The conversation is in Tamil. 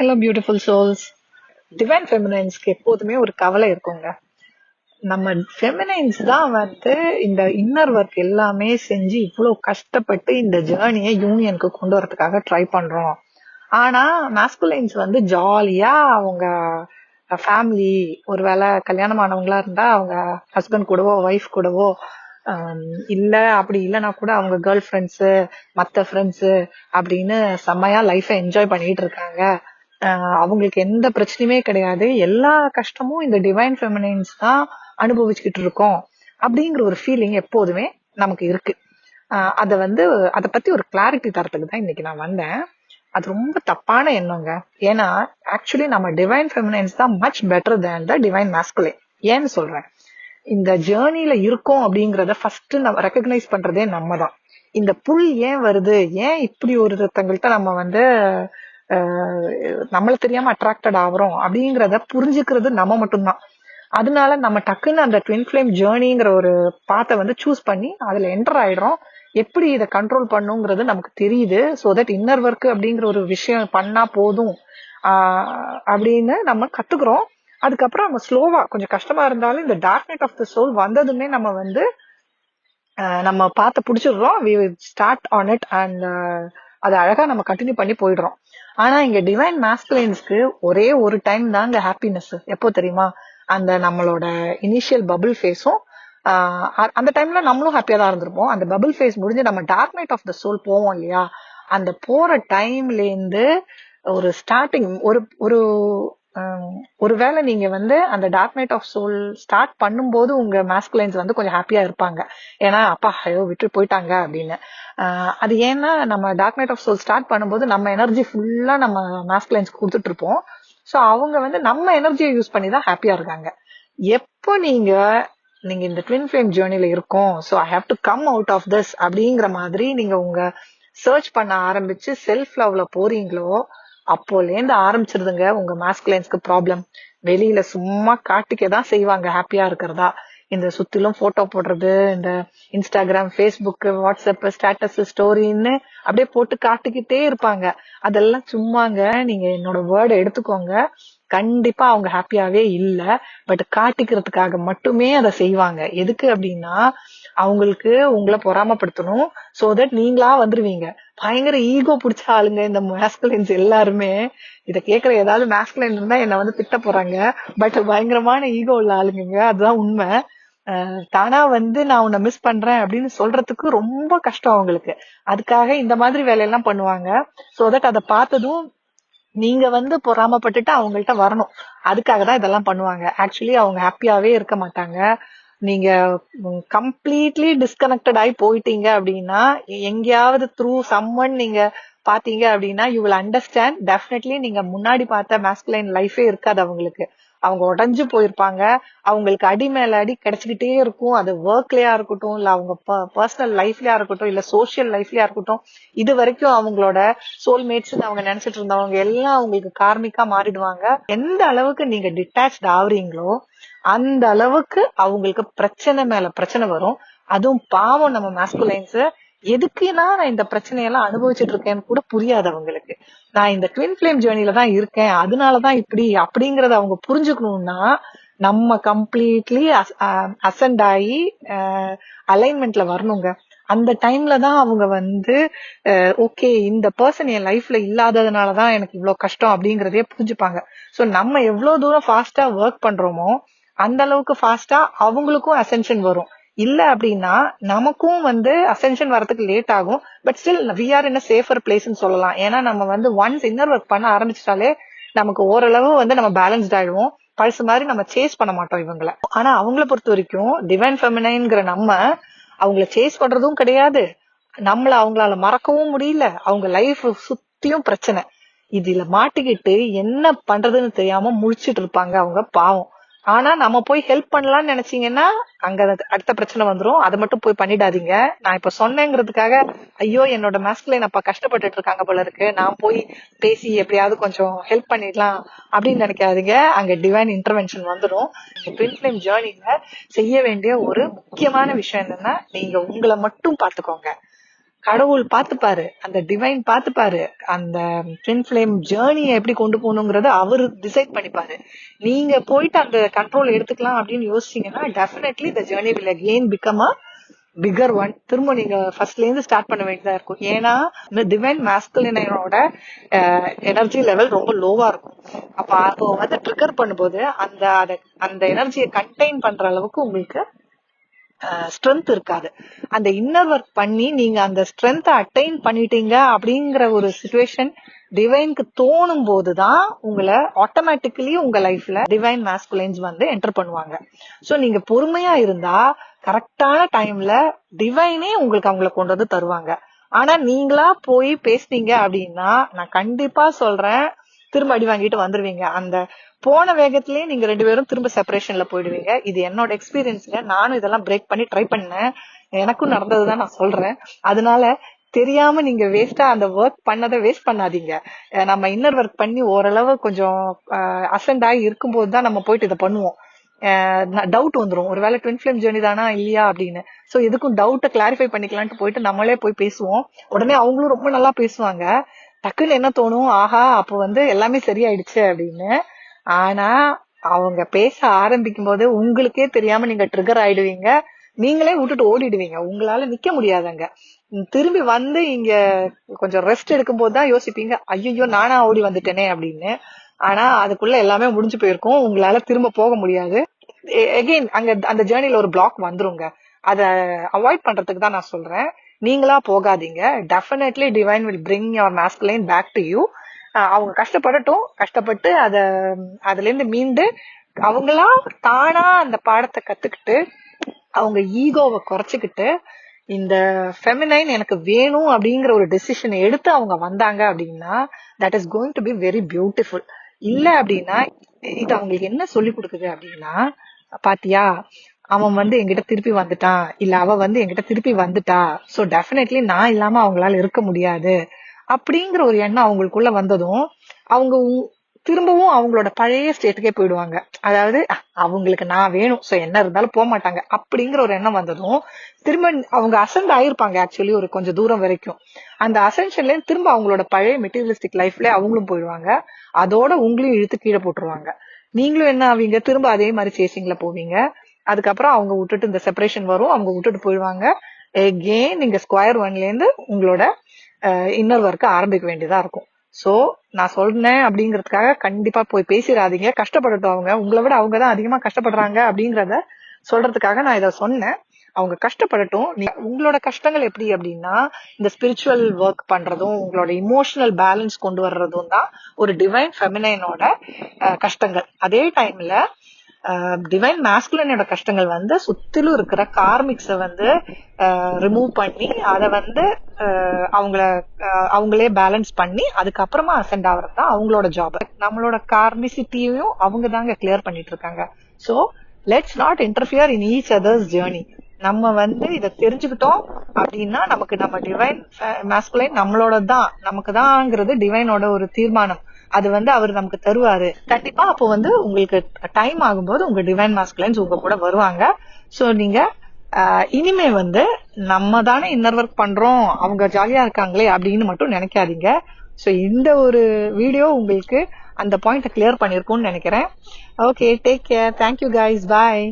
ஹலோ பியூட்டிஃபுல் சோல்ஸ் டிவைன் ஃபெமினைன்ஸ்க்கு எப்போதுமே ஒரு கவலை இருக்குங்க. நம்ம ஃபெமினைன்ஸ் தான் வந்து இந்த இன்னர் ஒர்க் எல்லாமே செஞ்சு இவ்வளோ கஷ்டப்பட்டு இந்த ஜேர்னியை யூனியனுக்கு கொண்டு வரதுக்காக ட்ரை பண்ணுறோம் ஆனால் மாஸ்குலைன்ஸ் வந்து ஜாலியாக அவங்க ஃபேமிலி ஒருவேளை கல்யாணம் ஆனவங்களா இருந்தால் அவங்க ஹஸ்பண்ட் கூடவோ ஒய்ஃப் கூடவோ இல்லை அப்படி இல்லைனா கூட அவங்க கேர்ள் ஃப்ரெண்ட்ஸு மற்ற ஃப்ரெண்ட்ஸு அப்படின்னு செம்மையாக லைஃப்பை என்ஜாய் பண்ணிட்டு இருக்காங்க. அவங்களுக்கு எந்த பிரச்சனையுமே கிடையாது. எல்லா கஷ்டமும் இந்த டிவைன் ஃபெமினைன்ஸ் தான் அனுபவிச்சுக்கிட்டு இருக்கோம் அப்படிங்கிற ஒரு ஃபீலிங் எப்போதுமே நமக்கு இருக்கு. அதை வந்து அதை பத்தி ஒரு கிளாரிட்டி தரத்துக்கு தான் இன்னைக்கு நான் வந்தேன். அது ரொம்ப தப்பான எண்ணங்க. ஏன்னா ஆக்சுவலி நம்ம டிவைன் ஃபெமினைன்ஸ் தான் much better than the divine masculine ஏன்னு சொல்றேன். இந்த ஜேர்னில இருக்கோம் அப்படிங்கறத ஃபர்ஸ்ட் நம்ம ரெக்கக்னைஸ் பண்றதே நம்ம தான். இந்த புல் ஏன் வருது? ஏன் இப்படி ஒருத்தங்கள்ட்ட நம்ம வந்து நம்மள தெரியாம அட்ராக்டட் ஆகுறோம் அப்படிங்கிறத புரிஞ்சுக்கிறது நம்ம மட்டும்தான். அதனால நம்ம டக்குன்னு அந்த ட்வின் ஃபிளேம் ஜேர்னிங்கிற ஒரு பாத்தை வந்து சூஸ் பண்ணி அதுல என்டர் ஆயிடுறோம். எப்படி இதை கண்ட்ரோல் பண்ணுங்கிறது நமக்கு தெரியுது. ஸோ தட் இன்னர் ஒர்க் அப்படிங்கிற ஒரு விஷயம் பண்ணா போதும். அப்படின்னு நம்ம கத்துக்கிறோம். அதுக்கப்புறம் நம்ம ஸ்லோவா கொஞ்சம் கஷ்டமா இருந்தாலும் இந்த dark night of the soul வந்ததுமே நம்ம வந்து நம்ம பார்த்து பிடிச்சிடுறோம். We start on it and அது அழகா நம்ம கண்டினியூ பண்ணி போயிடுறோம். ஆனா இங்க டிவைன் மாஸ்குலைன்ஸ்க்கு ஒரே ஒரு டைம் தாங்க ஹாப்பினஸ் எப்போ தெரியுமா? அந்த நம்மளோட இனிஷியல் பபிள் ஃபேஸும் அந்த டைம்ல நம்மளும் ஹாப்பியா தான் இருந்திருப்போம். அந்த பபுள் ஃபேஸ் முடிஞ்சு நம்ம dark night of the soul போவோம் இல்லையா? அந்த போற டைம்ல இருந்து ஒரு ஸ்டார்டிங் ஒரு ஒரு ஒருவேளை நீங்க வந்து அந்த dark night of soul start பண்ணும்போது உங்க மாஸ்குலைன்ஸ் வந்து கொஞ்சம் ஹாப்பியா இருப்பாங்க. ஏன்னா அப்பா ஐயோ விட்டு போயிட்டாங்க அப்படின்னு. அது ஏன்னா நம்ம dark night of soul start பண்ணும்போது நம்ம எனர்ஜி ஃபுல்லா நம்ம மாஸ்குலைன்ஸ் கொடுத்துட்டு இருப்போம் ஸோ அவங்க வந்து நம்ம எனர்ஜியை யூஸ் பண்ணி தான் ஹாப்பியா இருக்காங்க. எப்போ நீங்க நீங்க இந்த ட்வின் ஃபிளேம் ஜேர்னில இருக்கோம் so I have to come out of this அப்படிங்கிற மாதிரி நீங்க உங்க சர்ச் பண்ண ஆரம்பிச்சு செல்ஃப் லவ்ல போறீங்களோ அப்போலேருந்து ஆரம்பிச்சிருதுங்க. உங்க மாஸ்குலைன்ஸ்க்கு ப்ராப்ளம் வெளியில சும்மா காட்டிக்க தான் செய்வாங்க ஹாப்பியா இருக்கிறதா? இந்த சுத்திலும் போட்டோ போடுறது இந்த இன்ஸ்டாகிராம் ஃபேஸ்புக் வாட்ஸ்அப் ஸ்டேட்டஸ் ஸ்டோரின்னு அப்படியே போட்டு காட்டிக்கிட்டே இருப்பாங்க. அதெல்லாம் சும்மாங்க. நீங்க என்னோட வேர்டை எடுத்துக்கோங்க. கண்டிப்பா அவங்க ஹாப்பியாவே இல்ல. பட் காட்டிக்கிறதுக்காக மட்டுமே அதை செய்வாங்க. எதுக்கு அப்படின்னா அவங்களுக்கு உங்களை பொறாமப்படுத்தணும். சோ தட் நீங்களா வந்துருவீங்க. பயங்கர ஈகோ பிடிச்ச ஆளுங்க இந்த மேஸ்குலைன்ஸ் எல்லாருமே. இதை கேட்கற ஏதாவது மேஸ்குலைன் இருந்தா என்ன வந்து திட்ட போறாங்க. பட் பயங்கரமான ஈகோ உள்ள ஆளுங்க அதுதான் உண்மை. தானா வந்து நான் உன்னை மிஸ் பண்றேன் அப்படின்னு சொல்றதுக்கு ரொம்ப கஷ்டம் அவங்களுக்கு. அதுக்காக இந்த மாதிரி வேலையெல்லாம் பண்ணுவாங்க. சோ தட் அதை பார்த்ததும் நீங்க வந்து பொறாமப்பட்டுட்டு அவங்கள்ட்ட வரணும். அதுக்காக தான் இதெல்லாம் பண்ணுவாங்க. ஆக்சுவலி அவங்க ஹாப்பியாவே இருக்க மாட்டாங்க. நீங்க கம்ப்ளீட்லி டிஸ்கனெக்டட் ஆகி போயிட்டீங்க அப்படின்னா எங்கேயாவது த்ரூ சம்மன் நீங்க பாத்தீங்க அப்படின்னா யூ வில் அண்டர்ஸ்டாண்ட் டெஃபினெட்லி நீங்க முன்னாடி பார்த்த மாஸ்குலைன் லைஃபே இருக்காது அவங்களுக்கு. அவங்க உடஞ்சு போயிருப்பாங்க. அவங்களுக்கு அடி மேல அடி கிடைச்சிக்கிட்டே இருக்கும். அது ஒர்க்லயா இருக்கட்டும் இல்ல அவங்க பர்சனல் லைஃப்லயா இருக்கட்டும் இல்ல சோஷியல் லைஃப்லயா இருக்கட்டும் இது வரைக்கும் அவங்களோட சோல்மேட்ஸ் அவங்க நினைச்சிட்டு இருந்தவங்க எல்லாம் அவங்களுக்கு கார்மிக்கா மாறிடுவாங்க. எந்த அளவுக்கு நீங்க டிட்டாச்ட் ஆகுறீங்களோ அந்த அளவுக்கு அவங்களுக்கு பிரச்சனை மேல பிரச்சனை வரும். அதுவும் பாவம் நம்ம மாஸ்குலைன்ஸ் எதுக்குன்னா நான் இந்த பிரச்சனையெல்லாம் அனுபவிச்சுட்டு இருக்கேன்னு கூட புரியாது அவங்களுக்கு. நான் இந்த ட்வின் ஃபிளேம் ஜேர்னில தான் இருக்கேன். அதனாலதான் இப்படி அப்படிங்கறத அவங்க புரிஞ்சுக்கணும்னா நம்ம கம்ப்ளீட்லி அசண்ட் ஆகி அலைன்மெண்ட்ல வரணுங்க. அந்த டைம்ல தான் அவங்க வந்து ஓகே இந்த பர்சன் என் லைஃப்ல இல்லாததுனால தான் எனக்கு இவ்வளோ கஷ்டம் அப்படிங்கிறதே புரிஞ்சுப்பாங்க. ஸோ நம்ம எவ்வளோ தூரம் ஃபாஸ்டா ஒர்க் பண்றோமோ அந்த அளவுக்கு ஃபாஸ்டா அவங்களுக்கும் அசென்ஷன் வரும். இல்ல அப்படின்னா நமக்கும் வந்து அசென்ஷன் வரதுக்கு லேட் ஆகும். But still we are in safer பிளேஸ்னு சொல்லலாம். ஏன்னா நம்ம வந்து ஒன்ஸ் இன்னர் ஒர்க் பண்ண ஆரம்பிச்சிட்டாலே நமக்கு ஓரளவு வந்து நம்ம பேலன்ஸ்ட் ஆயிடுவோம். பழசு மாதிரி நம்ம சேஸ் பண்ண மாட்டோம் இவங்களை. ஆனா அவங்கள பொறுத்த வரைக்கும் டிவைன் ஃபெமினைன்ங்கிற நம்ம அவங்கள சேஸ் பண்றதும் கிடையாது. நம்மள அவங்களால மறக்கவும் முடியல. அவங்க லைஃப் சுத்தியும் பிரச்சனை. இதுல மாட்டிக்கிட்டு என்ன பண்றதுன்னு தெரியாம முழிச்சிட்டு இருப்பாங்க அவங்க பாவம். ஆனா நம்ம போய் ஹெல்ப் பண்ணலாம்னு நினைச்சீங்கன்னா அங்க அது அடுத்த பிரச்சனை வந்துரும். அதை மட்டும் போய் பண்ணிடாதீங்க. நான் இப்ப சொன்னேங்கிறதுக்காக ஐயோ என்னோட மாஸ்குலைன் அப்பா கஷ்டப்பட்டுட்டு இருக்காங்க போல இருக்கு. நான் போய் பேசி எப்படியாவது கொஞ்சம் ஹெல்ப் பண்ணிடலாம் அப்படின்னு நினைக்காதீங்க. அங்க டிவைன் இன்டர்வென்ஷன் வந்துடும் ட்வின் ஃபிளேம் ஜேர்னில செய்ய வேண்டிய ஒரு முக்கியமான விஷயம் என்னன்னா நீங்க உங்களை மட்டும் பாத்துக்கோங்க கடவுள் பார்த்துப்பாரு அந்த டிவைன் பார்த்துப்பாரு அந்த ட்வின் ஃபிளேம் ஜேர்னியை எப்படி கொண்டு போகணுங்கிறத அவர் டிசைட் பண்ணிப்பாரு. நீங்க போயிட்டு அந்த கண்ட்ரோல் எடுத்துக்கலாம் அப்படின்னு யோசிச்சீங்கன்னா definitely the journey will again become a bigger one திரும்ப நீங்க ஃபர்ஸ்ட்ல இருந்து ஸ்டார்ட் பண்ண வேண்டியதா இருக்கும். ஏன்னா இந்த டிவைன் மாஸ்கலினோட எனர்ஜி லெவல் ரொம்ப லோவா இருக்கும். அப்ப அப்போ வந்து ட்ரிகர் பண்ணும்போது அந்த அந்த எனர்ஜியை கண்டெயின் பண்ற அளவுக்கு உங்களுக்கு ஸ்ட்ரென்த் இருக்காது. அந்த இன்னர் ஒர்க் பண்ணி நீங்க அந்த ஸ்ட்ரென்த்தை அட்டைன் பண்ணிட்டீங்க அப்படிங்கிற ஒரு சுச்சுவேஷன் டிவைனுக்கு தோணும் போதுதான் உங்களை ஆட்டோமேட்டிக்கலி உங்க லைஃப்ல டிவைன் மாஸ்குலைன்ஸ் வந்து என்டர் பண்ணுவாங்க. சோ நீங்க பொறுமையா இருந்தா கரெக்டான டைம்ல டிவைனே உங்களுக்கு அவங்கள கொண்டு வந்து தருவாங்க. ஆனா நீங்களா போய் பேசுனீங்க அப்படின்னா நான் கண்டிப்பா சொல்றேன். திரும்ப அடி வாங்கிட்டு வந்துருவீங்க. அந்த போன வேகத்திலேயே நீங்க ரெண்டு பேரும் திரும்ப செப்பரேஷன்ல போயிடுவீங்க. இது என்னோட எக்ஸ்பீரியன்ஸ்ல நானும் இதெல்லாம் பிரேக் பண்ணி ட்ரை பண்ணேன். எனக்கும் நடந்ததுதான் நான் சொல்றேன். அதனால தெரியாம நீங்க வேஸ்டா அந்த ஒர்க் பண்ணதை வேஸ்ட் பண்ணாதீங்க. நம்ம இன்னர் ஒர்க் பண்ணி ஓரளவு கொஞ்சம் அசண்ட் ஆகி இருக்கும்போது தான் நம்ம போயிட்டு இதை பண்ணுவோம். டவுட் வந்துடும் ஒருவேளை ட்வின் ஃபிலிம் ஜேர்னி தானா இல்லையா அப்படின்னு. ஸோ எதுக்கும் டவுட்டை கிளாரிஃபை பண்ணிக்கலான்ட்டு போயிட்டு நம்மளே போய் பேசுவோம். உடனே அவங்களும் ரொம்ப நல்லா பேசுவாங்க. டக்குன்னு என்ன தோணும்? ஆஹா அப்போ வந்து எல்லாமே சரியாயிடுச்சு அப்படின்னு. ஆனா அவங்க பேச ஆரம்பிக்கும் போது உங்களுக்கே தெரியாம நீங்க ட்ரிகர் ஆயிடுவீங்க. நீங்களே விட்டுட்டு ஓடிடுவீங்க. உங்களால நிக்க முடியாதுங்க. திரும்பி வந்து இங்க கொஞ்சம் ரெஸ்ட் எடுக்கும் போது தான் யோசிப்பீங்க ஐயோ நானா ஓடி வந்துட்டேனே அப்படின்னு. ஆனா அதுக்குள்ள எல்லாமே முடிஞ்சு போயிருக்கும். உங்களால திரும்ப போக முடியாது. எகெயின் அங்க அந்த ஜேர்னில ஒரு பிளாக் வந்துருங்க. அத அவாய்ட் பண்றதுக்கு தான் நான் சொல்றேன். நீங்களா போகாதீங்க. Definitely divine will bring your masculine back to you அவங்க கஷ்டப்படட்டும். கஷ்டப்பட்டு அத அதுல இருந்து மீண்டு அவங்களா தானா அந்த பாடத்தை கத்துக்கிட்டு அவங்க ஈகோவை குறைச்சுக்கிட்டு இந்த ஃபெமினைன் எனக்கு வேணும் அப்படிங்கிற ஒரு டெசிஷன் எடுத்து அவங்க வந்தாங்க அப்படின்னா that is going to be very beautiful இல்ல அப்படின்னா இது அவங்களுக்கு என்ன சொல்லி கொடுக்குது அப்படின்னா பாத்தியா அவன் வந்து என்கிட்ட திருப்பி வந்துட்டான். இல்ல அவ வந்து என்கிட்ட திருப்பி வந்துட்டா. சோ டெஃபினெட்லி நான் இல்லாம அவங்களால இருக்க முடியாது. அப்படிங்கிற ஒரு எண்ணம் அவங்களுக்குள்ள வந்ததும் அவங்க உ- திரும்பவும் அவங்களோட பழைய ஸ்டேட்டுக்கே போயிடுவாங்க. அதாவது அவங்களுக்கு நான் வேணும் ஸோ என்ன இருந்தாலும் போக மாட்டாங்க. அப்படிங்கிற ஒரு எண்ணம் வந்ததும் திரும்ப அவங்க அசண்ட் ஆயிருப்பாங்க ஆக்சுவலி ஒரு கொஞ்சம் தூரம் வரைக்கும். அந்த அசென்ஷன்ல திரும்ப அவங்களோட பழைய மெட்டீரியலிஸ்டிக் லைஃப்ல அவங்களும் போயிடுவாங்க. அதோட உங்களையும் இழுத்து கீழே போட்டுருவாங்க. நீங்களும் என்ன ஆவீங்க? திரும்ப அதே மாதிரி சேசிங்ல போவீங்க. அதுக்கப்புறம் அவங்க விட்டுட்டு இந்த செப்பரேஷன் வரும். அவங்க விட்டுட்டு போயிடுவாங்க. எகெயின் நீங்க ஸ்கொயர் ஒன்ல இருந்து உங்களோட இன்னர் ஒர்க்கை ஆரம்பிக்க வேண்டியதா இருக்கும். ஸோ நான் சொன்னேன் அப்படிங்கிறதுக்காக கண்டிப்பா போய் பேசிடாதீங்க. கஷ்டப்படட்டும் அவங்க. உங்களை விட அவங்க தான் அதிகமாக கஷ்டப்படுறாங்க அப்படிங்கிறத சொல்றதுக்காக நான் இதை சொன்னேன். அவங்க கஷ்டப்படட்டும். உங்களோட கஷ்டங்கள் எப்படி அப்படின்னா இந்த ஸ்பிரிச்சுவல் ஒர்க் பண்றதும் உங்களோட இமோஷனல் பேலன்ஸ் கொண்டு வர்றதும் தான் ஒரு டிவைன் ஃபெமினைனோட கஷ்டங்கள். அதே டைம்ல டிவைன் மாஸ்குலனோட கஷ்டங்கள் வந்து சுத்திலும் இருக்கிற கார்மிக்ஸை வந்து ரிமூவ் பண்ணி அதை வந்து அவங்கள அவங்களே பேலன்ஸ் பண்ணி அதுக்கப்புறமா அசெண்ட் ஆகுறது தான் அவங்களோட ஜாப் நம்மளோட கார்மிசிட்டியையும் அவங்க தாங்க கிளியர் பண்ணிட்டு இருக்காங்க. So let's not interfere in each others journey நம்ம வந்து இதை தெரிஞ்சுக்கிட்டோம் அப்படின்னா நமக்கு நம்ம டிவைன் மாஸ்குலைன் நம்மளோட தான். நமக்கு தான்ங்கிறது டிவைனோட ஒரு தீர்மானம். அது வந்து அவர் நமக்கு தருவாரு. கண்டிப்பா அப்போ வந்து உங்களுக்கு டைம் ஆகும்போது உங்க டிவைன் மாஸ்குலைன்ஸ் உங்க கூட வருவாங்க. சோ நீங்க இனிமே வந்து நம்ம தானே இன்னர் ஒர்க் பண்றோம் அவங்க ஜாலியா இருக்காங்களே அப்படின்னு மட்டும் நினைக்காதீங்க. ஸோ இந்த ஒரு வீடியோ உங்களுக்கு அந்த பாயிண்ட்டை கிளியர் பண்ணிருக்கும்னு நினைக்கிறேன். Okay take care thank you guys bye